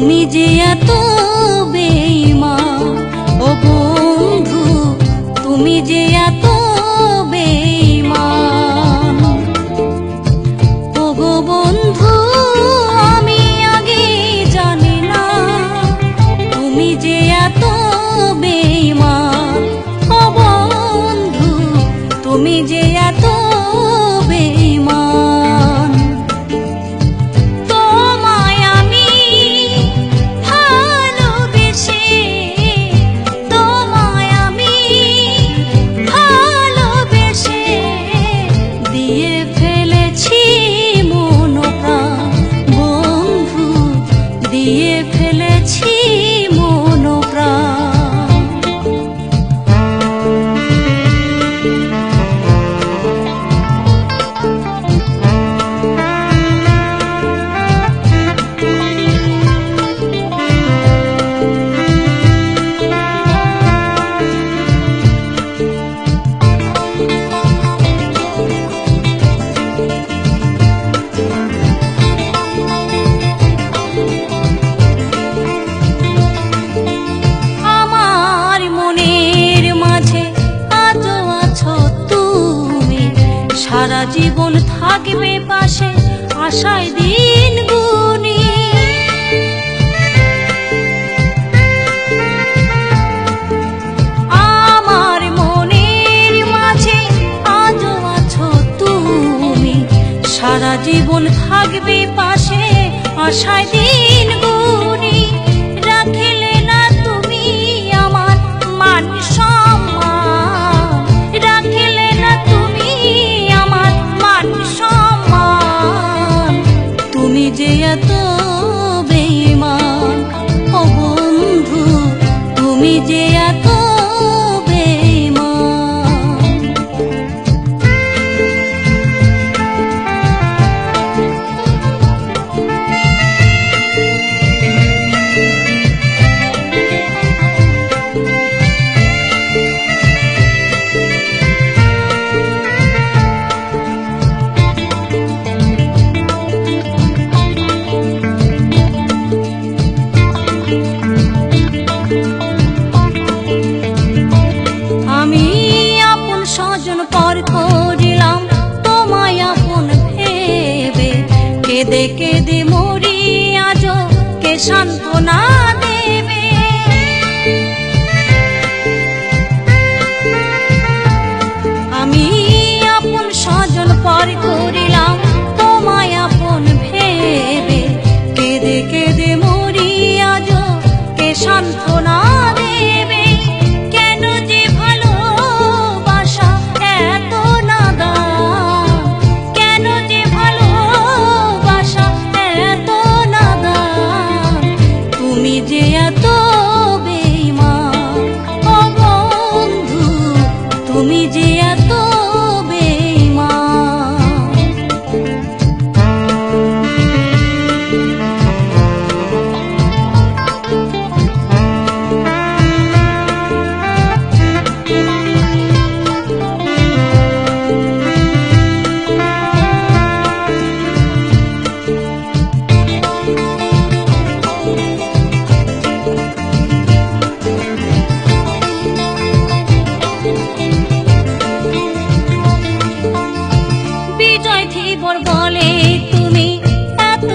তুমি যে এত বেইমা ও বন্ধু তুমি যে এত জীবন থাকবে পাশে আশায় দিন গুনি। আমার মনের মাঝে আজও আছো তুমি। সারা জীবন থাকবে পাশে আশায় দিন じやと শান্ত জীবন বলে তুমি এত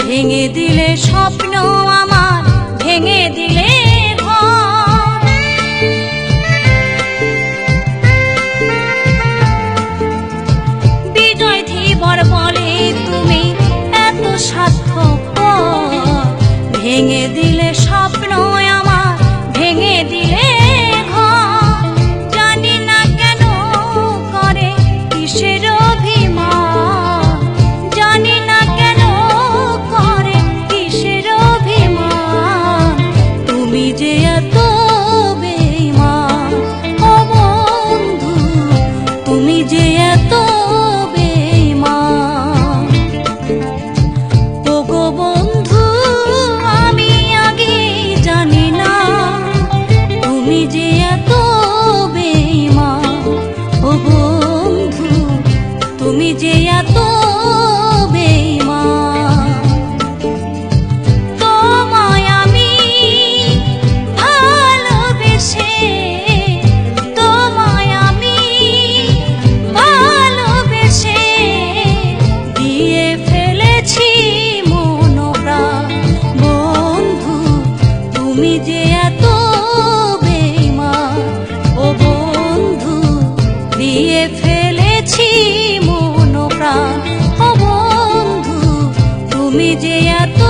ভেঙে দিলে স্বপ্ন আমার, ভেঙে দিলে বিজয় বলে তুমি এত ভেঙে দিলে স্বপ্ন আমার, ভেঙে দিলে তুমি যে এত বেমা ও বন্ধু দিয়ে ফেলেছি বন্ধু তুমি যে এত